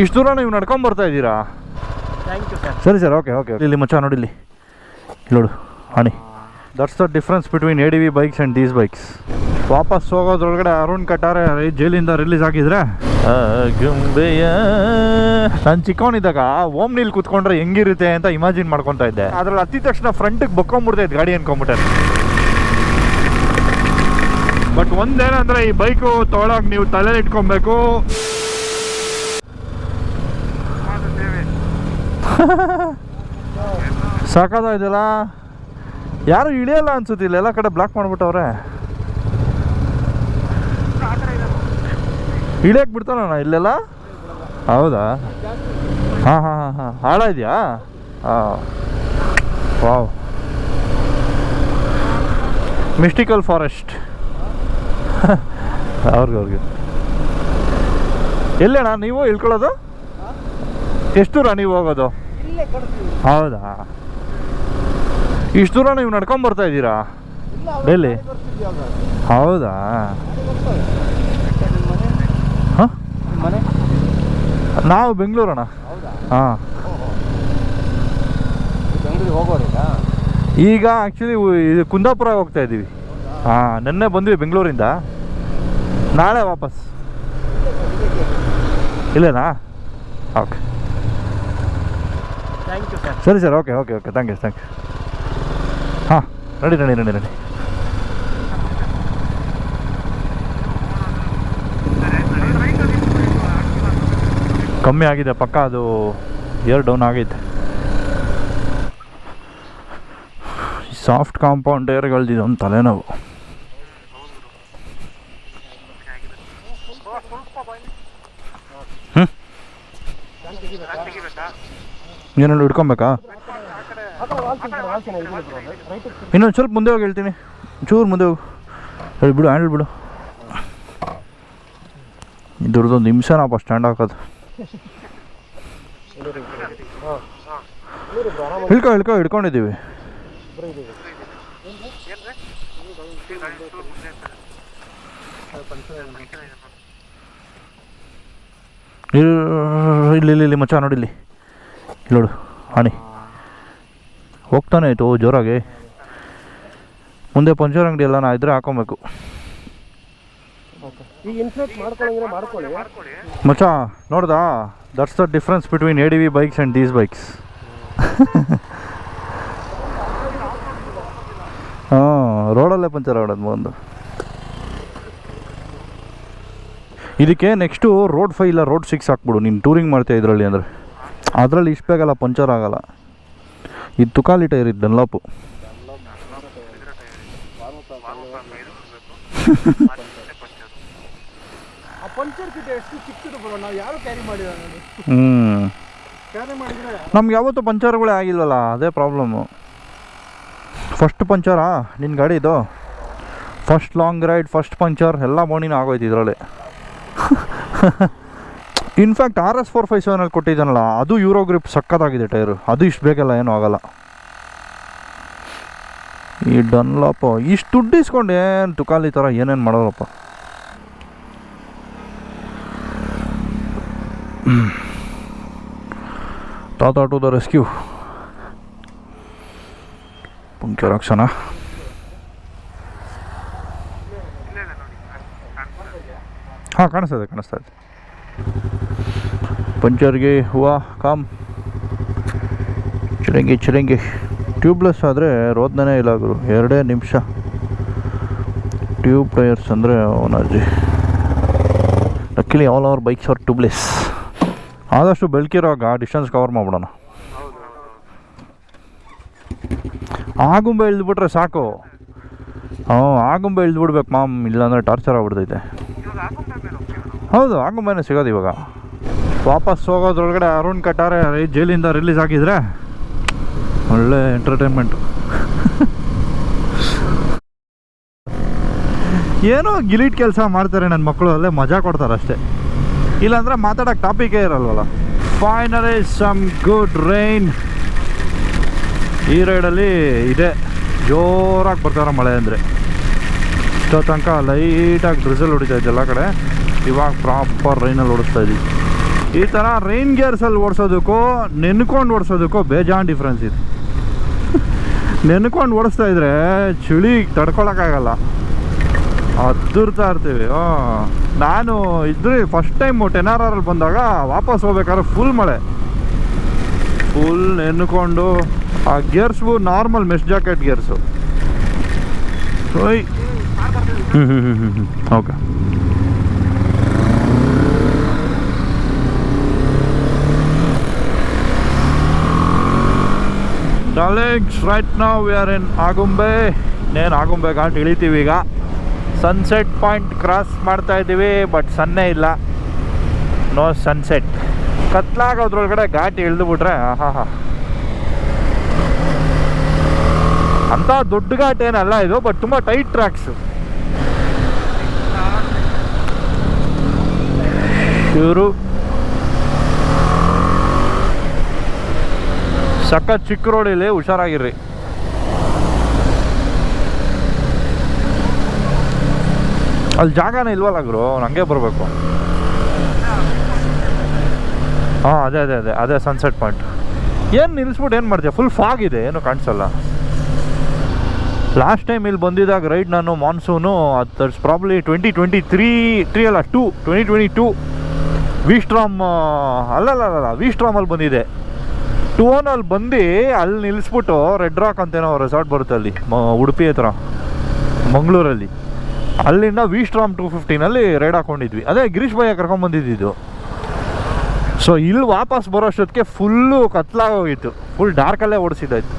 ಇಷ್ಟು ದೂರ ನೀವು ನಡ್ಕೊಂಡ್ ಬರ್ತಾ ಇದ್ದೀರಾ? ಥ್ಯಾಂಕ್ ಯು ಸರ್ ಸರಿ. ಸರ್ ಓಕೆ ಓಕೆ ಇಲ್ಲಿ ಮಚ್ಚ ನೋಡಿ ಇಲ್ಲಿ. ಇಲ್ಲಿ ನೋಡು ಆಣಿ. That's the difference between A D V bikes and these bikes ವಾಪಸ್ ಹೋಗೋದ್ರೊಳಗಡೆ ಅರುಣ್ ಕಟ್ಟಾರೆ ಜೈಲಿಂದ ರಿಲೀಸ್ ಆಗಿದ್ರೆ ಗುಂಬೆಯ. ನಾನು ಚಿಕ್ಕವನಿದ್ದಾಗ ಓಮ್ನಿಲ್ ಕುತ್ಕೊಂಡ್ರೆ ಹೆಂಗಿರುತ್ತೆ ಅಂತ ಇಮ್ಯಾಜಿನ್ ಮಾಡ್ಕೊತಾ ಇದ್ದೆ. ಅದ್ರಲ್ಲಿ ಅತಿ ತಕ್ಷಣ ಫ್ರಂಟಿಗೆ ಬಕ್ಕೊಂಬಿಡ್ತೈತೆ ಗಾಡಿ ಅನ್ಕೊಂಬಿಟ್ಟೆ. ಬಟ್ ಒಂದೇನಂದ್ರೆ ಈ ಬೈಕು ತೊಗೊಳಕ್ ನೀವು ತಲೆ ಇಟ್ಕೊಬೇಕು. ಸಾಕಾದಾಯ್ತಲ್ಲ ಯಾರು ಇಳಿಯಲ್ಲ ಅನ್ಸುತ್ತೆ ಇಲ್ಲ. ಎಲ್ಲ ಕಡೆ ಬ್ಲಾಕ್ ಮಾಡ್ಬಿಟ್ಟವ್ರೆ. ಇಳಿಯಕ್ಕೆ ಬಿಡ್ತಾನಣ್ಣ ಇಲ್ಲೆಲ್ಲ? ಹೌದಾ? ಹಾಂ ಹಾಂ ಹಾಂ ಹಾಂ. ಹಾಳ ಹಾಂ ವಾವ್. ಮಿಸ್ಟಿಕಲ್ ಫಾರೆಸ್ಟ್ ಅವ್ರಿಗೆ ಅವ್ರಿಗೆ. ಎಲ್ಲಣ್ಣ ನೀವು ಇಳ್ಕೊಳ್ಳೋದು ಎಷ್ಟು ದೂರ ನೀವು ಹೋಗೋದು? ಇಲ್ಲೇ ಹೌದಾ? ಇಷ್ಟು ದೂರ ನೀವು ನಡ್ಕೊಂಡ್ ಬರ್ತಾ ಇದ್ದೀರಾ? ಡೆಲ್ಲಿ ಡೈಲಿ ಹೌದಾ? ಹಾಂ? ಮನೆ? ನಾವು ಬೆಂಗಳೂರಣ್ಣ. ಹಾಂ. ಬೆಂಗಳೂರಿಗೆ ಹೋಗೋರಿಲ್ಲ ಈಗ? ಆ್ಯಕ್ಚುಲಿ ಇದು ಕುಂದಾಪುರ ಹೋಗ್ತಾ ಇದ್ದೀವಿ. ಹಾಂ ನಿನ್ನೆ ಬಂದ್ವಿ ಬೆಂಗಳೂರಿಂದ. ನಾಳೆ ವಾಪಸ್. ಇಲ್ಲೇನಾ? ಓಕೆ. ಥ್ಯಾಂಕ್ ಯು ಸರ್ ಸರಿ, sir. Okay okay okay thank you thank you ಹಾಂ ರೆಡಿ ರೆಡಿ ರೆಡಿ ರೆಡಿ ಕಮ್ಮಿ ಆಗಿದೆ, ಪಕ್ಕ ಅದು ಏರ್ ಡೌನ್ ಆಗೈತೆ ಸಾಫ್ಟ್ ಕಾಂಪೌಂಡ್ ಏರ್ಗಳ್ದಿದೆ ಒಂದು ತಲೆನೋವು. ಏನಾದ್ರು ಹಿಡ್ಕೊಬೇಕಾ? ಇನ್ನೊಂದು ಸ್ವಲ್ಪ ಮುಂದೆ ಹೋಗಿ ಹೇಳ್ತೀನಿ. ಚೂರು ಮುಂದೆ ಹೋಗಿ. ಹೇಳಿ ಬಿಡು ಹ್ಯಾಂಡಲ್ ಬಿಡು. ಇದ್ರದ್ದೊಂದು ನಿಮಿಷನಪ್ಪ ಸ್ಟ್ಯಾಂಡ್ ಹಾಕೋದು. ಹಿಡ್ಕೊ ಹಿಡ್ಕೊ, ಹಿಡ್ಕೊಂಡಿದ್ದೀವಿ. ಇಲ್ಲಿ ಇಲ್ಲಿ ಮಚ್ಚ, ನೋಡಿ ಇಲ್ಲಿ ನೋಡು ಆಣಿ ಹೋಗ್ತಾನೆ ಆಯಿತು ಜೋರಾಗಿ. ಮುಂದೆ ಪಂಚರ್ ಅಂಗಡಿ ಎಲ್ಲ ನಾ ಇದ್ರೆ ಹಾಕೊಬೇಕು. ಮಚ್ಚ ನೋಡ್ದಾ? That's the difference between A D V bikes and these bikes ಹಾಂ ರೋಡಲ್ಲೇ ಪಂಚರ್ ಆಗೋದು ಒಂದು ಇದಕ್ಕೆ ನೆಕ್ಸ್ಟು ರೋಡ್ ಫೈ ಇಲ್ಲ ರೋಡ್ ಸಿಕ್ಸ್ ಹಾಕ್ಬಿಡು. ನೀನು ಟೂರಿಂಗ್ ಮಾಡ್ತೀಯ ಇದರಲ್ಲಿ ಅಂದರೆ. ಅದರಲ್ಲಿ ಇಷ್ಟು ಬೇಗಲ್ಲ ಪಂಚರ್ ಆಗಲ್ಲ. ಇದು ತುಕಾಲಿ ಟೈರ್ ಇದು ಡನ್ಲಾಪು ಹ್ಞೂ ನಮ್ಗೆ ಯಾವತ್ತೂ ಪಂಚರ್ಗಳೇ ಆಗಿಲ್ವಲ್ಲ ಅದೇ ಪ್ರಾಬ್ಲಮ್ಮು ಫಸ್ಟ್ ಪಂಚರಾ? ನಿನ್ನ ಗಾಡಿ ಇದು? First long ride first puncture ಎಲ್ಲ ಮೋಣಿನೂ ಆಗೋಯ್ತು ಇದರಲ್ಲಿ. In fact R S four five ಸೆವೆನಲ್ಲಿ ಕೊಟ್ಟಿದ್ದಾನಲ್ಲ, ಅದು ಯೂರೋ ಗ್ರಿಪ್ ಸಕ್ಕತ್ತಾಗಿದೆ ಟೈರು. ಅದು ಇಷ್ಟು ಬೇಕಲ್ಲ ಏನೂ ಆಗಲ್ಲ. ಈ ಡನ್ಲಪ್ಪ ಇಷ್ಟು ದುಡ್ಡು ಇಸ್ಕೊಂಡು ಏನು ತುಕಾಲಿ ಥರ ಏನೇನು ಮಾಡೋರಪ್ಪ. Tata to the rescue puncture ರಕ್ಷಣ ಹಾಂ ಕಾಣಿಸ್ತದೆ ಕಾಣಿಸ್ತಾ ಇದೆ. ಪಂಚರ್ಗೆ ಹೂವು, ಕಾಮ್. ಚಿರಂಗಿ ಚಿರಂಗಿ. ಟ್ಯೂಬ್ಲೆಸ್ ಆದರೆ ರೋದನೇ ಇಲ್ಲ ಗುರು. ಎರಡೇ ನಿಮಿಷ. ಟ್ಯೂಬ್ ಟೈರ್ಸ್ ಅಂದರೆ ಅವನಜ್ಜಿ luckily all our bikes are tubeless ಆದಷ್ಟು ಬೆಳಕಿರೋಗ ಡಿಸ್ಟೆನ್ಸ್ ಕವರ್ ಮಾಡ್ಬಿಡೋಣ. ಆಗುಂಬೆ ಇಳಿದ್ಬಿಟ್ರೆ ಸಾಕು. ಹ್ಞೂ ಆಗುಂಬೆ ಇಳಿದ್ಬಿಡ್ಬೇಕು ಮಾಮ್. ಇಲ್ಲಾಂದರೆ ಟಾರ್ಚರ್ ಆಗ್ಬಿಡ್ತೈತೆ. ಹೌದು ಆಗುಂಬೆನೇ ಸಿಗೋದು ಇವಾಗ. ವಾಪಸ್ ಹೋಗೋದ್ರೊಳಗಡೆ ಅರುಣ್ ಕಟ್ಟಾರೆ ಜೈಲಿಂದ ರಿಲೀಸ್ ಆಗಿದ್ರೆ ಒಳ್ಳೆ ಎಂಟರ್ಟೈನ್ಮೆಂಟು ಏನೋ ಗಿಲೀಟ್ ಕೆಲಸ ಮಾಡ್ತಾರೆ ನನ್ನ ಮಕ್ಕಳು ಅಲ್ಲೇ ಮಜಾ ಕೊಡ್ತಾರೆ ಅಷ್ಟೇ. ಇಲ್ಲಾಂದ್ರೆ ಮಾತಾಡೋಕೆ ಟಾಪಿಕೇ ಇರಲ್ವಲ್ಲ. ಫೈನಲಿ ಸಮ್ ಗುಡ್ ರೈನ್ ಈ ರೈಡಲ್ಲಿ ಇದೆ. ಜೋರಾಗಿ ಬರ್ತಾರೆ ಮಳೆ ಅಂದರೆ. ಇಷ್ಟೋ ತನಕ ಲೈಟಾಗಿ ಡ್ರಿಸಲ್ ಹೊಡಿತಾ ಇತ್ತು ಎಲ್ಲ ಕಡೆ. ಇವಾಗ ಪ್ರಾಪರ್ ರೈನಲ್ಲಿ ಓಡಿಸ್ತಾ ಇದ್ದೀವಿ ಈ ಥರ ರೈನ್ ಗೇರ್ಸಲ್ಲಿ ಓಡಿಸೋದಕ್ಕೂ, ನೆನ್ಕೊಂಡು ಓಡಿಸೋದಕ್ಕೂ ಬೇಜಾನ್ ಡಿಫ್ರೆನ್ಸ್ ಇದೆ. ನೆನ್ಕೊಂಡು ಓಡಿಸ್ತಾ ಇದ್ರೆ ಚಳಿ ತಡ್ಕೊಳಕ್ಕಾಗಲ್ಲ. ಅದ್ದರ್ತಾ ಇರ್ತೀವಿ ನಾನು ಇದ್ರೆ ಫಸ್ಟ್ ಟೈಮ್ ಟೆನ್ ಆರ್ ಬಂದಾಗ ವಾಪಸ್ ಹೋಗ್ಬೇಕಾದ್ರೆ ಫುಲ್ ಮಳೆ. ಫುಲ್ ನೆನ್ಕೊಂಡು, ಆ gears normal mesh jacket gears ಓಯ್ ಹ್ಞೂ ಹ್ಞೂ ಹ್ಞೂ ಹ್ಞೂ ಓಕೆ. ಡಾಲೆಕ್ಸ್ ರೈಟ್ ನಾವು ವಿ ಆರ್ ಇನ್ ಆಗುಂಬೆ ಇನ್ನೇನು ಆಗುಂಬೆ ಘಾಟ್ ಇಳಿತೀವಿ ಈಗ. ಸನ್ಸೆಟ್ ಪಾಯಿಂಟ್ ಕ್ರಾಸ್ ಮಾಡ್ತಾ ಇದ್ದೀವಿ ಬಟ್ ಸನ್ನೇ ಇಲ್ಲ. ನೋ ಸನ್ಸೆಟ್ ಕತ್ಲಾಗೋದ್ರೊಳಗಡೆ ಘಾಟ್ ಇಳಿದುಬಿಟ್ರೆ ಬಿಟ್ರೆ ಆಹಾ ಹಾ ಅಂತ ದೊಡ್ಡ ಘಾಟ್ ಏನಲ್ಲ ಇದು ಬಟ್ ತುಂಬ ಟೈಟ್ ಟ್ರ್ಯಾಕ್ಸ್ ಇವರು ಸಖತ್ ಚಿಕ್ಕ ರೋಡಿಲಿ ಹುಷಾರಾಗಿರ್ರಿ. ಅಲ್ಲಿ ಜಾಗನೇ ಇಲ್ವಲ್ಲ ಗುರು, ಅವ್ನು ಹಂಗೆ ಬರಬೇಕು. ಹಾಂ, ಅದೇ ಅದೇ ಅದೇ ಅದೇ ಸನ್ಸೆಟ್ ಪಾಯಿಂಟ್ ಏನು ನಿಲ್ಲಿಸ್ಬಿಟ್ಟು ಏನು ಮಾಡ್ತೀಯ? ಫುಲ್ ಫಾಗ್ ಇದೆ, ಏನು ಕಾಣಿಸಲ್ಲ. ಲಾಸ್ಟ್ ಟೈಮ್ ಇಲ್ಲಿ ಬಂದಿದ್ದಾಗ ರೈಡ್ ನಾನು monsoon others probably twenty twenty three three ಅಲ್ಲ ಟೂ ಟ್ವೆಂಟಿ ಟ್ವೆಂಟಿ ಟೂ ವಿಸ್ಟ್ರಾಮ್ ಅಲ್ಲಲ್ಲ ವಿಸ್ಟ್ರಾಮಲ್ಲಿ ಬಂದಿದೆ. ಟೂನಲ್ಲಿ ಬಂದು ಅಲ್ಲಿ ನಿಲ್ಲಿಸ್ಬಿಟ್ಟು ರೆಡ್ ರಾಕ್ ಅಂತೇನೋ ರೆಸಾರ್ಟ್ ಬರುತ್ತೆ ಅಲ್ಲಿ, ಮ ಉಡುಪಿ ಹತ್ರ, ಮಂಗಳೂರಲ್ಲಿ. ಅಲ್ಲಿಂದ ವಿಸ್ಟ್ರಾಮ್ ಟೂ ಫಿಫ್ಟೀನಲ್ಲಿ ರೈಡ್ ಹಾಕೊಂಡಿದ್ವಿ. ಅದೇ ಗಿರೀಶ್ ಭಯ್ಯ ಕರ್ಕೊಂಬಂದಿದ್ದು ಸೊ ಇಲ್ಲಿ ವಾಪಸ್ ಬರೋ ಅಷ್ಟೊತ್ತಿಗೆ ಫುಲ್ಲು ಕತ್ಲಾಗೋಗಿತ್ತು ಫುಲ್ ಡಾರ್ಕಲ್ಲೇ ಓಡಿಸಿದ್ದಾಯ್ತು.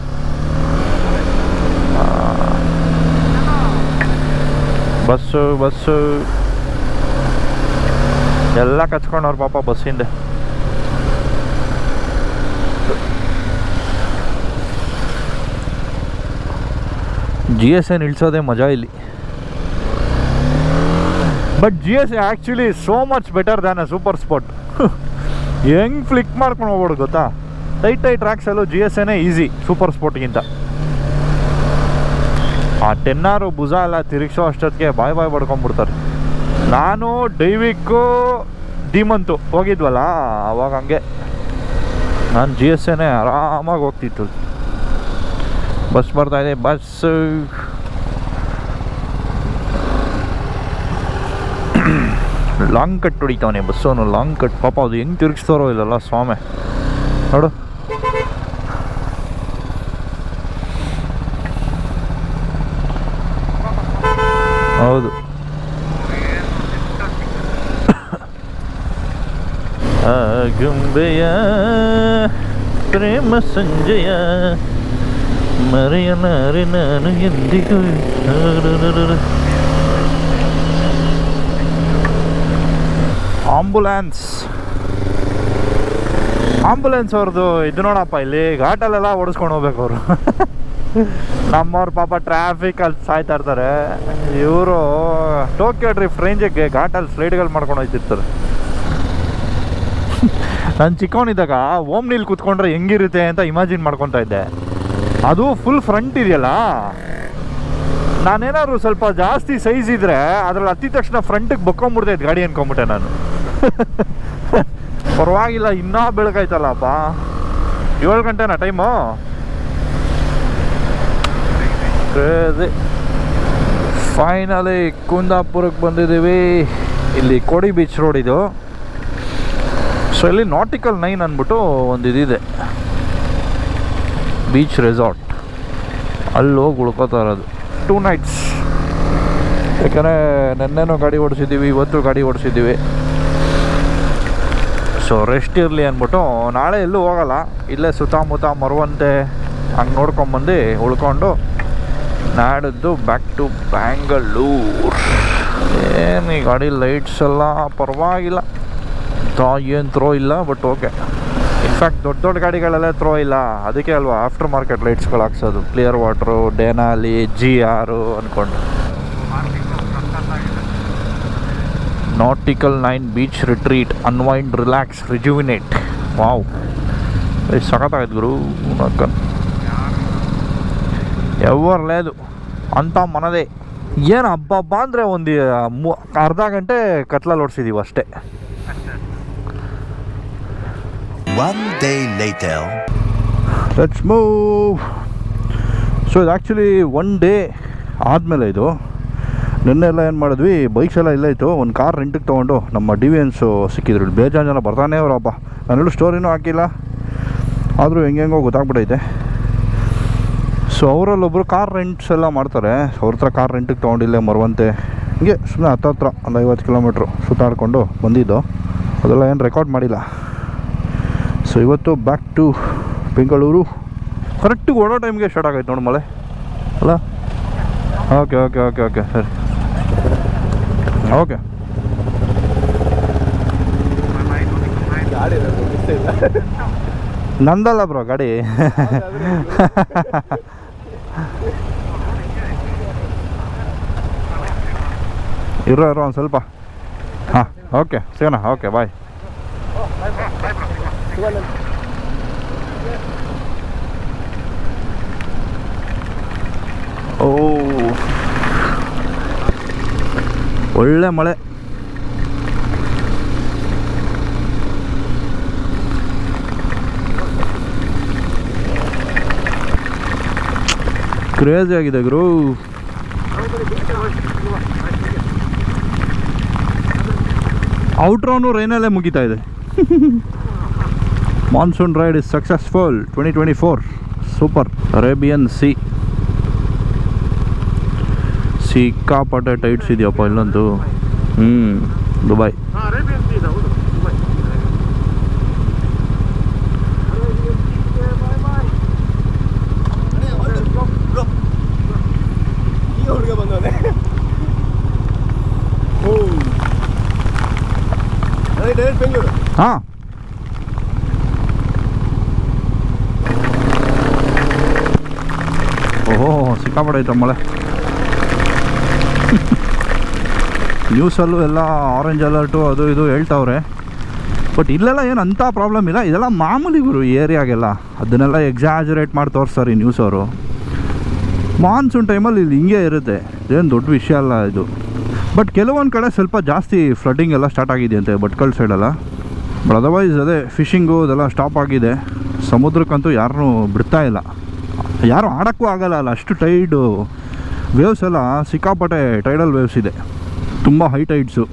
Bus bus. ಎಲ್ಲ ಕಚ್ಕೊಂಡವ್ರು ಪಾಪ ಬಸ್ಸಿಂದ ಜಿ ಎಸ್ ಎನ್ ಇಳಿಸೋದೇ ಮಜಾ ಇಲ್ಲಿ. But G S actually so much better than a super spot ಹೆಂಗ್ ಫ್ಲಿಕ್ ಮಾಡ್ಕೊಂಡು ಹೋಗ್ಬೋದು ಗೊತ್ತಾ? ಟೈಟ್ ಟೈಟ್ ಟ್ರ್ಯಾಕ್ಸಲ್ಲೂ ಜಿ ಎಸ್ ಎನೇ ಈಸಿ ಸೂಪರ್ ಸ್ಪಾಟ್ಗಿಂತ ಆ ಟೆನ್ನಾರು, ಭುಜ ಎಲ್ಲ ತಿರುಗಿಸೋ ಅಷ್ಟೊತ್ತಿಗೆ ಬಾಯ್ ಬಾಯ್ ಬಡ್ಕೊಂಡ್ಬಿಡ್ತಾರೆ. ನಾನು ಡೈವಿಕ್ಕು ಡಿಮಂತು ಹೋಗಿದ್ವಲ್ಲ, ಅವಾಗ ಹಂಗೆ. ನಾನು ಜಿ ಎಸ್ ಎನೇ ಆರಾಮಾಗಿ ಹೋಗ್ತಿತ್ತು. ಬಸ್ ಬರ್ತಾ ಇದೆ ಬಸ್ಸು ಲಾಂಗ್ ಕಟ್ ಹೊಡಿತಾವನೆ ಬಸ್ಸವನು ಲಾಂಗ್ ಕಟ್ ಪಾಪ ಅದು ಹೆಂಗೆ ತಿರುಗಿಸ್ತಾರೋ ಇಲ್ಲಲ್ಲ ಸ್ವಾಮಿ. ನೋಡು. ಹೌದು. ಆಗುಂಬೆಯ ಪ್ರೇಮ ಸಂಜಯ. ಮರೆಯಲಾರೆ ನಾನು ಎಂದಿಗೂ. ಆಂಬುಲೆನ್ಸ್. ಆಂಬುಲೆನ್ಸ್ ಅವ್ರದ್ದು ಇದು ನೋಡಪ್ಪ, ಇಲ್ಲಿ ಘಾಟಲ್ಲೆಲ್ಲ ಓಡಿಸ್ಕೊಂಡು ಹೋಗ್ಬೇಕು ಅವರು. ನಮ್ಮವ್ರ ಪಾಪ ಟ್ರಾಫಿಕ್ ಅಲ್ಲಿ ಸಾಯ್ತಾ ಇರ್ತಾರೆ. ಇವರು ಟೋಕಿಯೋ ಡ್ರಿಫ್ಟ್ ರೇಂಜಿಗೆ ಘಾಟಲ್ಲಿ ಸ್ಲೈಡ್ಗಳು ಮಾಡ್ಕೊಂಡು ಹೋಗ್ತಿರ್ತಾರೆ ನಾನು ಚಿಕ್ಕವನಿದ್ದಾಗ ಓಮ್ನಿಲ್ ಕೂತ್ಕೊಂಡ್ರೆ ಹೆಂಗಿರುತ್ತೆ ಅಂತ ಇಮ್ಯಾಜಿನ್ ಮಾಡ್ಕೊತಾ ಇದ್ದೆ. ಅದು ಫುಲ್ ಫ್ರಂಟ್ ಇದೆಯಲ್ಲ? ನಾನೇನಾದ್ರು ಸ್ವಲ್ಪ ಜಾಸ್ತಿ ಸೈಜ್ ಇದ್ರೆ ಅದ್ರಲ್ಲಿ ಹತ್ತಿದ ತಕ್ಷಣ ಫ್ರಂಟಿಗೆ ಬಕ್ಕೊಂಬಿಡ್ತೈತೆ ಗಾಡಿ ಅನ್ಕೊಂಬಿಟ್ಟೆ ನಾನು. ಪರವಾಗಿಲ್ಲ ಇನ್ನೂ ಬೆಳಕಾಯ್ತಲ್ಲಪ್ಪ ಏಳು ಗಂಟೆನಾ ಟೈಮು ಫೈನಲಿ ಕುಂದಾಪುರಕ್ಕೆ ಬಂದಿದ್ದೀವಿ. ಇಲ್ಲಿ ಕೋಡಿ ಬೀಚ್ ರೋಡ್ ಇದು. ಸೊ ಇಲ್ಲಿ ನಾಟಿಕಲ್ ನೈನ್ ಅಂದ್ಬಿಟ್ಟು ಒಂದು ಇದಿದೆ ಬೀಚ್ ರೆಸಾರ್ಟ್ ಅಲ್ಲಿ ಹೋಗಿ ಉಳ್ಕೋತಾ ಇರೋದು. ಟೂ ನೈಟ್ಸ್ ಯಾಕಂದರೆ ನೆನ್ನೆನೂ ಗಾಡಿ ಓಡಿಸಿದ್ದೀವಿ, ಇವತ್ತು ಗಾಡಿ ಓಡಿಸಿದ್ದೀವಿ. ಸೊ ರೆಸ್ಟ್ ಇರಲಿ ಅಂದ್ಬಿಟ್ಟು, ನಾಳೆ ಎಲ್ಲೂ ಹೋಗಲ್ಲ. ಇಲ್ಲೇ ಸುತ್ತಮುತ್ತ ಮರುವಂತೆ ಹಂಗೆ ನೋಡ್ಕೊಂಬಂದು ಉಳ್ಕೊಂಡು ನಾಡಿದ್ದು ಬ್ಯಾಕ್ ಟು ಬ್ಯಾಂಗಲೂರ್ ಏನು ಈ ಗಾಡಿ ಲೈಟ್ಸ್ ಎಲ್ಲ ಪರವಾಗಿಲ್ಲ. ಏನು ಥ್ರೋ ಇಲ್ಲ ಬಟ್ ಓಕೆ ಇನ್ಫ್ಯಾಕ್ಟ್ ದೊಡ್ಡ ದೊಡ್ಡ ಗಾಡಿಗಳೆಲ್ಲ ಥ್ರೋ ಇಲ್ಲ ಅದಕ್ಕೆ ಅಲ್ವಾ ಆಫ್ಟರ್ ಮಾರ್ಕೆಟ್ ಲೈಟ್ಸ್ಗಳು ಹಾಕ್ಸೋದು ಕ್ಲಿಯರ್ ವಾಟ್ರು ಡೆನಾಲಿ ಜಿ ಆರು ಅಂದ್ಕೊಂಡು nautical nine beach retreat unwind relax rejuvenate wow ಎಷ್ಟು ಸಖತ್ತಾಗೈತೆ ಗುರು ನಕ್ಕ ఎవరు లేదు అంతా మనదే ಏನು ಹಬ್ಬ ಹಬ್ಬ ಅಂದರೆ ಒಂದು ಮೂ ಅರ್ಧ ಗಂಟೆ ಕತ್ಲಲ್ಲಿ ಓಡಿಸಿದ್ದೀವಿ ಅಷ್ಟೇ One day later. Let's move. So ಇದು ಆ್ಯಕ್ಚುಲಿ ಒನ್ ಡೇ ಆದಮೇಲೆ ಇದು. ನಿನ್ನೆ ಎಲ್ಲ ಏನು ಮಾಡಿದ್ವಿ ಬೈಕ್ಸ್ ಎಲ್ಲ ಇಲ್ಲ ಇತ್ತು. ಒಂದು ಕಾರ್ ರೆಂಟಿಗೆ ತೊಗೊಂಡು ನಮ್ಮ ಡಿ ಸಿಕ್ಕಿದ್ರು. ಬೇಜಾನ್ ಜನ ಬರ್ತಾನೆ ಅವರಪ್ಪ ನಾನೆಲ್ಲೂ ಸ್ಟೋರಿನೂ ಹಾಕಿಲ್ಲ. ಆದರೂ ಹೆಂಗೆಂಗೋ ಗೊತ್ತಾಗ್ಬಿಟ್ಟೈತೆ ಸೊ ಅವರಲ್ಲೊಬ್ಬರು ಕಾರ್ ರೆಂಟ್ಸ್ ಎಲ್ಲ ಮಾಡ್ತಾರೆ. ಅವ್ರ ಹತ್ರ ಕಾರ್ ರೆಂಟಿಗೆ ತೊಗೊಂಡಿಲ್ಲೇ ಮರುವಂತೆ. ಹಿಂಗೆ ಸುಮ್ಮನೆ ಹತ್ತತ್ರ ಒಂದು ಐವತ್ತು ಕಿಲೋಮೀಟ್ರು ಸುತ್ತಾಡಿಕೊಂಡು ಬಂದಿದ್ದು. ಅದೆಲ್ಲ ಏನು ರೆಕಾರ್ಡ್ ಮಾಡಿಲ್ಲ. ಸೊ ಇವತ್ತು ಬ್ಯಾಕ್ ಟು ಬೆಂಗಳೂರು. ಕರೆಕ್ಟಿಗೆ ಓಡೋ ಟೈಮ್ಗೆ ಸ್ಟಾರ್ಟ್ ಆಗೈತೆ ನೋಡಿ ಮಳೆ. ಅಲ್ಲ? ಓಕೆ ಓಕೆ ಓಕೆ ಓಕೆ ಸರಿ. ಓಕೆ ನಂದಲ್ಲ ಬ್ರೋ ಗಾಡಿ. ಇರೋ ಇರೋ ಒಂದು ಸ್ವಲ್ಪ. ಹಾಂ ಓಕೆ ಸಿಗೋಣ. ಓಕೆ ಬಾಯ್ ಒಳ್ಳೆ ಮಳೆ. ಕ್ರೇಜಿ ಆಗಿದೆ ಗುರು. ಔಟ್ರೌನು ರೈನಲ್ಲೇ ಮುಗಿತಾ ಇದೆ. Monsoon ride is successful twenty twenty four super Arabian sea ಸಿಕ್ಕಾಪಟ್ಟೆ ಟೈಟ್ಸ್ ಇದೆಯಪ್ಪ ಇಲ್ಲಂತೂ ಹ್ಞೂ ದುಬೈ. ಹಾಂ. ಓಹೋ ಸಿಕ್ಕಾಪಟ್ಟೆ ಐತೆ ಮಳೆ. ನ್ಯೂಸಲ್ಲೂ ಎಲ್ಲ ಆರೆಂಜ್ ಅಲರ್ಟು ಅದು ಇದು ಹೇಳ್ತಾವ್ರೆ. ಬಟ್ ಇಲ್ಲೆಲ್ಲ ಏನು ಅಂಥ ಪ್ರಾಬ್ಲಮ್ ಇಲ್ಲ. ಇದೆಲ್ಲ ಮಾಮೂಲಿ ಗುರು ಈ ಏರಿಯಾಗೆಲ್ಲ. ಅದನ್ನೆಲ್ಲ ಎಕ್ಸಾಜರೇಟ್ ಮಾಡಿ ತೋರಿಸ್ತಾರೆ ಈ ನ್ಯೂಸ್ ಅವರು. ಮಾನ್ಸೂನ್ ಟೈಮಲ್ಲಿ ಇಲ್ಲಿ ಹಿಂಗೆ ಇರುತ್ತೆ. ಏನು ದೊಡ್ಡ ವಿಷಯ ಅಲ್ಲ ಇದು. ಬಟ್ ಕೆಲವೊಂದು ಕಡೆ ಸ್ವಲ್ಪ ಜಾಸ್ತಿ ಫ್ಲಡ್ಡಿಂಗ್ ಎಲ್ಲ ಸ್ಟಾರ್ಟ್ ಆಗಿದೆಯಂತೆ ಭಟ್ಕಲ್ ಸೈಡೆಲ್ಲ ಬಟ್ ಅದರ್ವೈಸ್ ಅದೇ ಫಿಶಿಂಗು ಅದೆಲ್ಲ ಸ್ಟಾಪ್ ಆಗಿದೆ. ಸಮುದ್ರಕ್ಕಂತೂ ಯಾರನ್ನೂ ಬಿಡ್ತಾ ಇಲ್ಲ. ಯಾರು ಆಡೋಕ್ಕೂ ಆಗಲ್ಲ ಅಲ್ಲ, ಅಷ್ಟು ಟೈಡು ವೇವ್ಸ್ ಎಲ್ಲ ಸಿಕ್ಕಾಪಟ್ಟೆ ಟೈಡಲ್ ವೇವ್ಸ್ ಇದೆ. ತುಂಬ ಹೈ ಟೈಡ್ಸು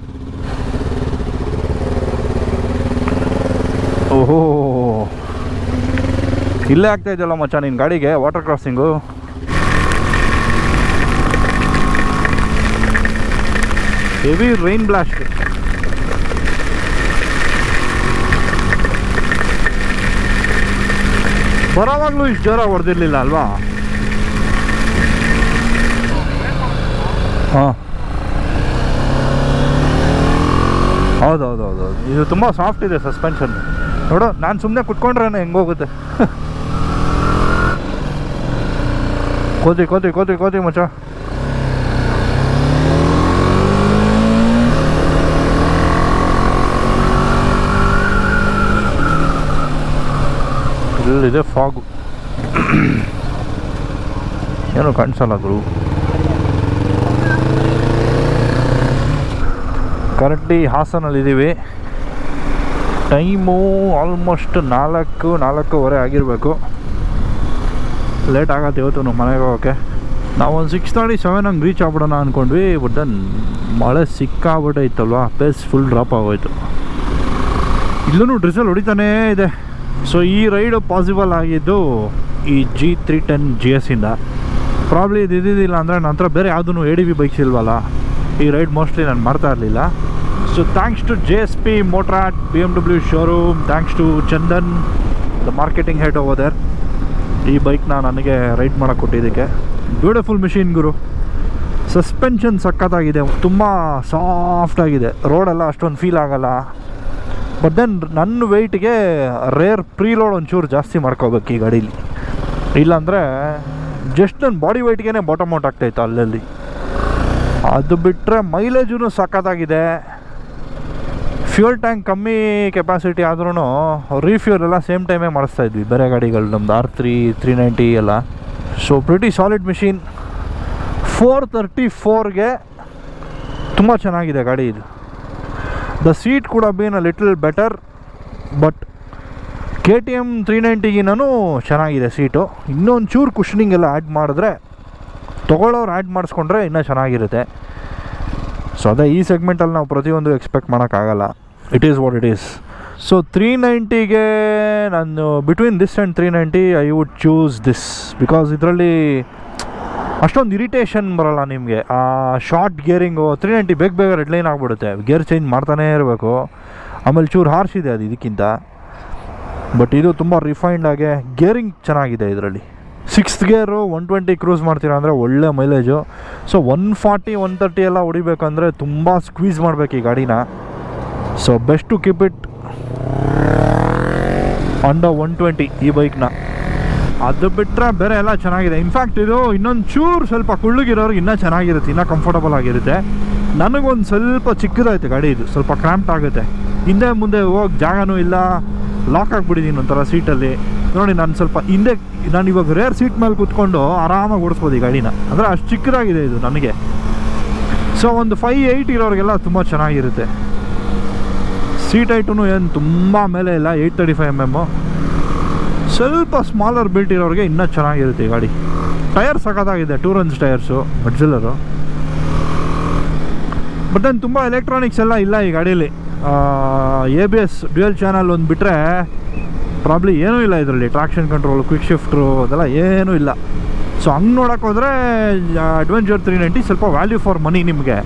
ಓಹೋ. ಇಲ್ಲೇ ಆಗ್ತಾ ಇದೆಯಲ್ಲ ಮಚ್ಚ ನಿನ್ನ ಗಾಡಿಗೆ water crossing heavy rain blast ಬರೋವಾಗಲೂ ಇಷ್ಟು ಜೋರಾಗಿ ಹೊಡೆದಿರ್ಲಿಲ್ಲ ಅಲ್ವಾ? ಹಾಂ. ಹೌದು ಹೌದು ಹೌದು ಹೌದು ಇದು ತುಂಬ ಸಾಫ್ಟ್ ಇದೆ ಸಸ್ಪೆನ್ಷನ್ ನೋಡು, ನಾನು ಸುಮ್ಮನೆ ಕುತ್ಕೊಂಡ್ರೆ ಹೆಂಗೋಗುತ್ತೆ ಕೋತಿ ಕೋತಿ ಕೋತಿ ಕೋತಿ ಮಚ್ಚ. ಇಲ್ಲಿದೆ ಫಾಗು ಏನು ಕಾಣಿಸಲ್ಲ ಗುರು. ಕರೆಕ್ಟ್ಲಿ ಹಾಸನಲ್ಲಿದ್ದೀವಿ. ಟೈಮು ಆಲ್ಮೋಸ್ಟ್ ನಾಲ್ಕು, ನಾಲ್ಕೂವರೆ ಆಗಿರಬೇಕು. ಲೇಟ್ ಆಗತ್ತೆ ಇವತ್ತು ನಮ್ಮ ಮನೆಗೆ ಹೋಗೋಕ್ಕೆ ನಾವು ಒಂದು ಸಿಕ್ಸ್ ತರ್ಟಿ ಸೆವೆನ್ ಹಂಗೆ ರೀಚ್ ಆಗ್ಬಿಡೋಣ ಅಂದ್ಕೊಂಡ್ವಿ ಬಟ್ ದನ್ ಮಳೆ ಸಿಕ್ಕಾಗ್ಬಿಟ್ಟೈತಲ್ವಾ ಪೇಸ್ ಫುಲ್ ಡ್ರಾಪ್ ಆಗೋಯ್ತು. ಇಲ್ಲೂ ಡ್ರಿಸಲ್ ಹೊಡಿತಾನೇ ಇದೆ. ಸೊ ಈ ರೈಡು ಪಾಸಿಬಲ್ ಆಗಿದ್ದು ಈ ಜಿ ತ್ರೀ ಟೆನ್ ಜಿ ಎಸ್ಸಿಂದ ಪ್ರಾಬ್ಲಿ ಇದು ಇದ್ದಿದ್ದಿಲ್ಲ ಅಂದರೆ ನನ್ನ ಹತ್ರ ಬೇರೆ ಯಾವುದೂ ಎ ಡಿ ಬಿ ಬೈಕ್ಸ್ ಇಲ್ವಲ್ಲ. ಈ ರೈಡ್ ಮೋಸ್ಟ್ಲಿ ನಾನು ಮಾಡ್ತಾ ಇರಲಿಲ್ಲ. So thanks to J S P Motorrad B M W showroom thanks to Chandan the marketing head over ಈ ಬೈಕ್ನ ನನಗೆ ರೈಡ್ ಮಾಡಕ್ಕೆ ಕೊಟ್ಟಿದ್ದಕ್ಕೆ. ಬ್ಯೂಟಿಫುಲ್ ಮಿಷಿನ್ ಗುರು. ಸಸ್ಪೆನ್ಷನ್ ಸಖತ್ತಾಗಿದೆ, ತುಂಬ ಸಾಫ್ಟಾಗಿದೆ ರೋಡೆಲ್ಲ ಅಷ್ಟೊಂದು ಫೀಲ್ ಆಗಲ್ಲ. ಬಟ್ ದೆನ್ ನನ್ನ ವೆಯ್ಟ್ಗೆ ರೇರ್ ಪ್ರೀಲೋಡ್ ಒಂಚೂರು ಜಾಸ್ತಿ ಮಾಡ್ಕೋಬೇಕು ಈ ಗಾಡೀಲಿ. ಇಲ್ಲಾಂದರೆ ಜಸ್ಟ್ ನನ್ನ ಬಾಡಿ ವೆಯ್ಟ್ಗೆ ಬಾಟಮ್ ಔಟ್ ಆಗ್ತಾಯಿತ್ತು ಅಲ್ಲಲ್ಲಿ. ಅದು ಬಿಟ್ಟರೆ ಮೈಲೇಜೂ ಸಖತ್ತಾಗಿದೆ. ಫ್ಯೂಲ್ ಟ್ಯಾಂಕ್ ಕಮ್ಮಿ ಕೆಪಾಸಿಟಿ ಆದ್ರೂ ರೀಫ್ಯೂಲ್ ಎಲ್ಲ ಸೇಮ್ ಟೈಮೇ ಮಾಡಿಸ್ತಾ ಇದ್ವಿ. ಬೇರೆ ಗಾಡಿಗಳು, ನಮ್ದು ಆರ್ ತ್ರೀ ತ್ರೀ ನೈಂಟಿ ಎಲ್ಲ. So pretty solid machine four thirty ಫೋರ್ಗೆ ತುಂಬ ಚೆನ್ನಾಗಿದೆ ಗಾಡಿ ಇದು. ದ ಸೀಟ್ ಕೂಡ been a little better but K T M three ನೈಂಟಿಗಿನೂ ಚೆನ್ನಾಗಿದೆ ಸೀಟು ಇನ್ನೊಂದು ಚೂರು ಕುಷನಿಂಗ್ ಎಲ್ಲ ಆ್ಯಡ್ ಮಾಡಿದ್ರೆ, ತೊಗೊಳ್ಳೋರು ಆ್ಯಡ್ ಮಾಡಿಸ್ಕೊಂಡ್ರೆ ಇನ್ನೂ ಚೆನ್ನಾಗಿರುತ್ತೆ. ಸೊ ಅದೇ ಈ ಸೆಗ್ಮೆಂಟಲ್ಲಿ ನಾವು ಪ್ರತಿಯೊಂದು ಎಕ್ಸ್ಪೆಕ್ಟ್ ಮಾಡೋಕ್ಕಾಗಲ್ಲ. It is what it is so three ನೈಂಟಿಗೆ ನಾನು between this and three ninety I would choose this because ಇದರಲ್ಲಿ ಅಷ್ಟೊಂದು ಇರಿಟೇಷನ್ ಬರಲ್ಲ ನಿಮಗೆ. ಆ ಶಾರ್ಟ್ ಗೇರಿಂಗು ತ್ರೀ ನೈಂಟಿ ಬೇಗ ಬೇಗ ರೆಡ್ ಲೈನ್ ಆಗಿಬಿಡುತ್ತೆ. ಗೇರ್ ಚೇಂಜ್ ಮಾಡ್ತಾನೇ ಇರಬೇಕು. ಆಮೇಲೆ ಚೂರು ಹಾರ್ಸಿದೆ ಅದು ಇದಕ್ಕಿಂತ. ಬಟ್ ಇದು ತುಂಬ ರಿಫೈನ್ಡ್ ಆಗಿ ಗೇರಿಂಗ್ ಚೆನ್ನಾಗಿದೆ ಇದರಲ್ಲಿ. Sixth gear one twenty cruise ಮಾಡ್ತೀರಾ ಅಂದರೆ ಒಳ್ಳೆ mileage so one forty one thirty ಎಲ್ಲ ಹೊಡಿಬೇಕಂದ್ರೆ ತುಂಬ ಸ್ಕ್ವೀಸ್ ಮಾಡಬೇಕು ಈ ಗಾಡಿನ. So best to keep it under one twenty ಈ ಬೈಕ್ನ ಅದು ಬಿಟ್ಟರೆ ಬೇರೆ ಎಲ್ಲ ಚೆನ್ನಾಗಿದೆ. ಇನ್ಫ್ಯಾಕ್ಟ್ ಇದು ಇನ್ನೊಂದು ಚೂರು ಸ್ವಲ್ಪ ಕುಳ್ಳುಗಿರೋರಿಗೆ ಇನ್ನೂ ಚೆನ್ನಾಗಿರುತ್ತೆ, ಇನ್ನೂ ಕಂಫರ್ಟಬಲ್ ಆಗಿರುತ್ತೆ. ನನಗೊಂದು ಸ್ವಲ್ಪ ಚಿಕ್ಕದಾಯ್ತು ಗಾಡಿ ಇದು, ಸ್ವಲ್ಪ ಕ್ರ್ಯಾಂಪ್ಟ್ ಆಗುತ್ತೆ. ಹಿಂದೆ ಮುಂದೆ ಹೋಗಿ ಜಾಗನೂ ಇಲ್ಲ ಲಾಕ್ ಆಗಿಬಿಟ್ಟಿದ್ದೀನಿ ಒಂಥರ ಸೀಟಲ್ಲಿ ನೋಡಿ, ನಾನು ಸ್ವಲ್ಪ ಹಿಂದೆ, ನಾನು ಇವಾಗ ರೇರ್ ಸೀಟ್ ಮೇಲೆ ಕೂತ್ಕೊಂಡು ಆರಾಮಾಗಿ ಓಡಿಸ್ಬೋದು ಈ ಗಾಡಿನ. ಅಂದರೆ ಅಷ್ಟು ಚಿಕ್ಕದಾಗಿದೆ ಇದು ನನಗೆ. ಸೊ ಒಂದು ಫೈ ಏಯ್ಟ್ ಇರೋರಿಗೆಲ್ಲ ತುಂಬ ಚೆನ್ನಾಗಿರುತ್ತೆ. ಸೀಟ್ ಐಟು ಏನು ತುಂಬ ಮೇಲೆ ಇಲ್ಲ eight thirty five M M ಸ್ವಲ್ಪ ಸ್ಮಾಲರ್ ಬಿಲ್ಟ್ ಇರೋರಿಗೆ ಇನ್ನೂ ಚೆನ್ನಾಗಿರುತ್ತೆ ಈ ಗಾಡಿ. ಟೈರ್ ಸಖತ್ತಾಗಿದೆ Tourance tyres Metzeler but ನಾನು ತುಂಬ ಎಲೆಕ್ಟ್ರಾನಿಕ್ಸ್ ಎಲ್ಲ ಇಲ್ಲ ಈ ಗಾಡೀಲಿ. A B S dual channel ಒಂದು ಬಿಟ್ಟರೆ ಪ್ರಾಬ್ಲಿ ಏನೂ ಇಲ್ಲ ಇದರಲ್ಲಿ. ಟ್ರಾಕ್ಷನ್ ಕಂಟ್ರೋಲ್ ಕ್ವಿಕ್ ಶಿಫ್ಟ್ರು ಅದೆಲ್ಲ ಏನೂ ಇಲ್ಲ. ಸೊ ಹಂಗೆ ನೋಡೋಕೆ ಹೋದರೆ ಅಡ್ವೆಂಚರ್ ತ್ರೀ ನೈಂಟಿ ಸ್ವಲ್ಪ ವ್ಯಾಲ್ಯೂ ಫಾರ್ ಮನಿ ನಿಮಗೆ.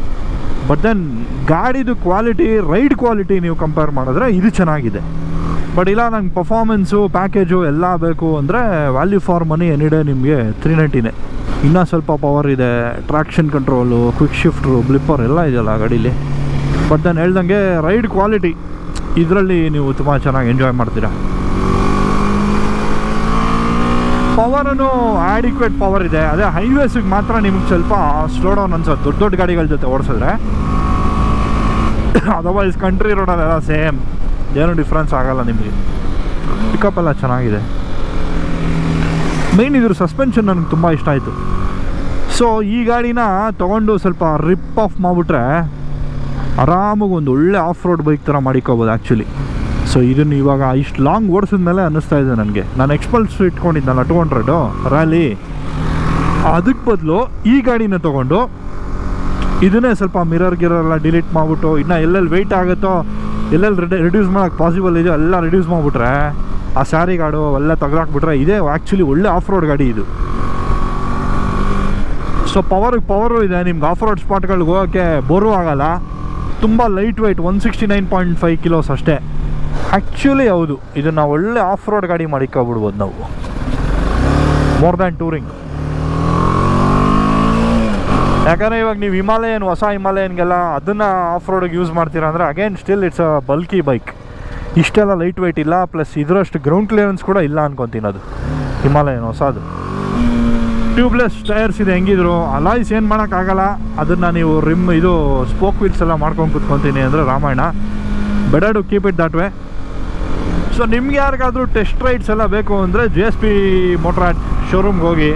ಬಟ್ ದೆನ್ ಗಾಡಿದು ಕ್ವಾಲಿಟಿ ರೈಡ್ ಕ್ವಾಲಿಟಿ ನೀವು ಕಂಪೇರ್ ಮಾಡಿದ್ರೆ ಇದು ಚೆನ್ನಾಗಿದೆ. ಬಟ್ ಇಲ್ಲ, ನಂಗೆ ಪರ್ಫಾರ್ಮೆನ್ಸು ಪ್ಯಾಕೇಜು ಎಲ್ಲ ಬೇಕು ಅಂದರೆ ವ್ಯಾಲ್ಯೂ ಫಾರ್ ಮನಿ ಎನಿಡೆ ನಿಮಗೆ ತ್ರೀ ನೈಂಟಿನೇ ಇನ್ನೂ ಸ್ವಲ್ಪ ಪವರ್ ಇದೆ traction control quick shifter blipper ಎಲ್ಲ ಇದೆಯಲ್ಲ ಗಾಡೀಲಿ. ಬಟ್ ನಾನು ಹೇಳ್ದಂಗೆ ರೈಡ್ ಕ್ವಾಲಿಟಿ ಇದರಲ್ಲಿ ನೀವು ತುಂಬ ಚೆನ್ನಾಗಿ ಎಂಜಾಯ್ ಮಾಡ್ತೀರಾ. ಪವರನ್ನು ಆ್ಯಡಿಕ್ವೇಟ್ ಪವರ್ ಇದೆ, ಅದೇ ಹೈವೇಸಿಗೆ ಮಾತ್ರ ನಿಮ್ಗೆ ಸ್ವಲ್ಪ ಸ್ಲೋ ಡೌನ್ ಅನ್ಸುತ್ತೆ. ದೊಡ್ಡ ದೊಡ್ಡ ಗಾಡಿಗಳ ಜೊತೆ ಓಡಿಸಿದ್ರೆ ಅದರ್ವೈಸ್ ಕಂಟ್ರಿ ರೋಡಲ್ಲೆಲ್ಲ ಸೇಮ್ ಏನು ಡಿಫ್ರೆನ್ಸ್ ಆಗಲ್ಲ ನಿಮಗೆ. ಪಿಕಪ್ ಎಲ್ಲ ಚೆನ್ನಾಗಿದೆ. ಮೇಯ್ನ್ ಇದ್ರ ಸಸ್ಪೆನ್ಷನ್ ನನಗೆ ತುಂಬ ಇಷ್ಟ ಆಯಿತು. ಸೊ ಈ ಗಾಡಿನ ತೊಗೊಂಡು ಸ್ವಲ್ಪ ರಿಪ್ ಆಫ್ ಮಾಡಿಬಿಟ್ರೆ ಆರಾಮಾಗಿ ಒಂದು ಒಳ್ಳೆ ಆಫ್ ರೋಡ್ ಬೈಕ್ ಥರ ಮಾಡಿಕೋಬೋದು ಆ್ಯಕ್ಚುಲಿ ಸೊ ಇದನ್ನು ಇವಾಗ ಇಷ್ಟು ಲಾಂಗ್ ಓಡಿಸಿದ ಮೇಲೆ ಅನ್ನಿಸ್ತಾ ಇದೆ ನನಗೆ. ನಾನು ಎಕ್ಸ್ಪಲ್ಸ್ ಇಟ್ಕೊಂಡಿದ್ದಲ್ಲ ಟು ಹಂಡ್ರೆಡು ರ್ಯಾಲಿ ಅದಕ್ಕೆ ಬದಲು ಈ ಗಾಡಿನ ತೊಗೊಂಡು ಇದನ್ನೇ ಸ್ವಲ್ಪ ಮಿರರ್ ಗಿರರ್ ಎಲ್ಲ ಡಿಲೀಟ್ ಮಾಡಿಬಿಟ್ಟು ಇನ್ನು ಎಲ್ಲೆಲ್ಲಿ ವೆಯ್ಟ್ ಆಗುತ್ತೋ ಎಲ್ಲೆಲ್ಲಿ ರೆಡಿ ರಿಡ್ಯೂಸ್ ಮಾಡೋಕ್ಕೆ ಪಾಸಿಬಲ್ ಇದೆಯೋ ಎಲ್ಲ ರಿಡ್ಯೂಸ್ ಮಾಡಿಬಿಟ್ರೆ, ಆ ಸ್ಯಾರಿ ಗಾಡು ಅವೆಲ್ಲ ತೆಗೆದಾಕ್ಬಿಟ್ರೆ ಇದೇ ಆ್ಯಕ್ಚುಲಿ ಒಳ್ಳೆ ಆಫ್ ರೋಡ್ ಗಾಡಿ ಇದು. ಸೊ ಪವರ್ ಪವರು ಇದೆ, ನಿಮ್ಗೆ ಆಫ್ ರೋಡ್ ಸ್ಪಾಟ್ಗಳಿಗೆ ಹೋಗೋಕ್ಕೆ ಬೋರು ಆಗಲ್ಲ. ತುಂಬ light weight one sixty nine point five kilos ಅಷ್ಟೇ. ಆ್ಯಕ್ಚುಲಿ ಹೌದು, ಇದನ್ನು ಒಳ್ಳೆ ಆಫ್ ರೋಡ್ ಗಾಡಿ ಮಾಡಿಕೊಬಿಡ್ಬೋದು ನಾವು. ಮೋರ್ ದ್ಯಾನ್ ಟೂರಿಂಗ್ ಯಾಕಂದರೆ ಇವಾಗ ನೀವು ಹಿಮಾಲಯನ್, ಹೊಸ ಹಿಮಾಲಯನ್ಗೆಲ್ಲ ಅದನ್ನು ಆಫ್ ರೋಡಿಗೆ ಯೂಸ್ ಮಾಡ್ತೀರಾ ಅಂದರೆ again still it's a bulky bike ಇಷ್ಟೆಲ್ಲ ಲೈಟ್ ವೆಯ್ಟ್ ಇಲ್ಲ ಪ್ಲಸ್ ಇದರಷ್ಟು ಗ್ರೌಂಡ್ ಕ್ಲಿಯರೆನ್ಸ್ ಕೂಡ ಇಲ್ಲ ಅನ್ಕೊಂತೀನಿ ಅದು ಹಿಮಾಲಯನ್ ಹೊಸದು. ಟ್ಯೂಬ್ಲೆಸ್ ಟೈರ್ಸ್ ಇದೆ ಹೆಂಗಿದ್ರು ಅಲಾಯ್ಸ್ ಏನು ಮಾಡೋಕ್ಕಾಗಲ್ಲ ಅದನ್ನು ನೀವು ರಿಮ್ ಇದು ಸ್ಪೋಕ್ ವೀಲ್ಸ್ ಎಲ್ಲ ಮಾಡ್ಕೊಂಡು ಕುತ್ಕೊತೀನಿ ಅಂದರೆ Ramayana. To keep it that way so ನಿಮ್ಗೆ ಯಾರಿಗಾದ್ರೂ ಟೆಸ್ಟ್ ರೈಡ್ಸ್ ಎಲ್ಲ ಬೇಕು ಅಂದರೆ ಜಿ ಎಸ್ ಪಿ ಮೋಟ್ರಾಟ್ ಶೋರೂಮ್ಗೆ ಹೋಗಿ.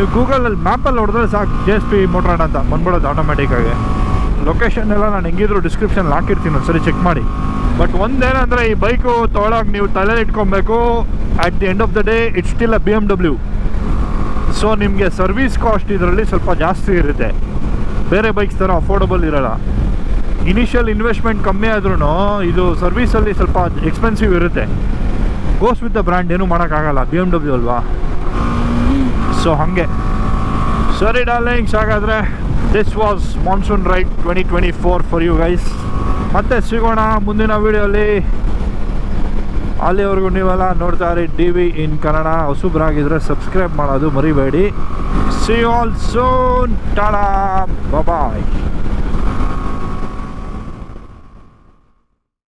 ನೀವು ಗೂಗಲಲ್ಲಿ ಮ್ಯಾಪಲ್ಲಿ ಹೊಡೆದ್ರೆ ಸಾಕು ಜೆ ಎಸ್ ಪಿ ಮೋಟ್ರಾಡ್ ಅಂತ ಬಂದ್ಬಿಡೋದು ಆಟೋಮೆಟಿಕ್ಕಾಗಿ ಲೊಕೇಶನ್ ಎಲ್ಲ ನಾನು ಹೆಂಗಿದ್ರು ಡಿಸ್ಕ್ರಿಪ್ಷನ್ ಹಾಕಿರ್ತೀನಿ, ಒಂದ್ಸರಿ ಚೆಕ್ ಮಾಡಿ. ಬಟ್ ಒಂದೇನಂದರೆ ಈ ಬೈಕು ತೊಗೊಳಕ್ಕೆ ನೀವು ತಲೆಯಲ್ಲಿ ಇಟ್ಕೊಬೇಕು. At the end of the day it's still a B M W so ನಿಮಗೆ ಸರ್ವಿಸ್ ಕಾಸ್ಟ್ ಇದರಲ್ಲಿ ಸ್ವಲ್ಪ ಜಾಸ್ತಿ ಇರುತ್ತೆ. ಬೇರೆ ಬೈಕ್ಸ್ ಥರ ಅಫೋರ್ಡಬಲ್ ಇರಲ್ಲ. ಇನಿಷಿಯಲ್ ಇನ್ವೆಸ್ಟ್ಮೆಂಟ್ ಕಮ್ಮಿ ಆದ್ರೂ ಇದು ಸರ್ವಿಸಲ್ಲಿ ಸ್ವಲ್ಪ ಎಕ್ಸ್ಪೆನ್ಸಿವ್ ಇರುತ್ತೆ. ಗೋಸ್ ವಿತ್ ದ ಬ್ರ್ಯಾಂಡ್ ಏನೂ ಮಾಡೋಕ್ಕಾಗಲ್ಲ. ಬಿ ಎಂ ಡಬ್ಲ್ಯೂ ಅಲ್ವಾ? ಸೊ ಹಾಗೆ. ಸರಿ ಡಾರ್ಲಿಂಗ್ಸ್ ಹಾಗಾದರೆ this was monsoon ride twenty twenty four for you guys ಮತ್ತೆ ಸಿಗೋಣ ಮುಂದಿನ ವೀಡಿಯೋಲಿ ಅಲ್ಲಿವರೆಗೂ ನೀವೆಲ್ಲ ನೋಡ್ತಾ ಇರಿ ಟಿ ವಿ ಇನ್ ಕನ್ನಡ ಹೊಸಬ್ರಾಗಿದ್ದರೆ ಸಬ್ಸ್ಕ್ರೈಬ್ ಮಾಡೋದು ಮರಿಬೇಡಿ. See all soon tada bye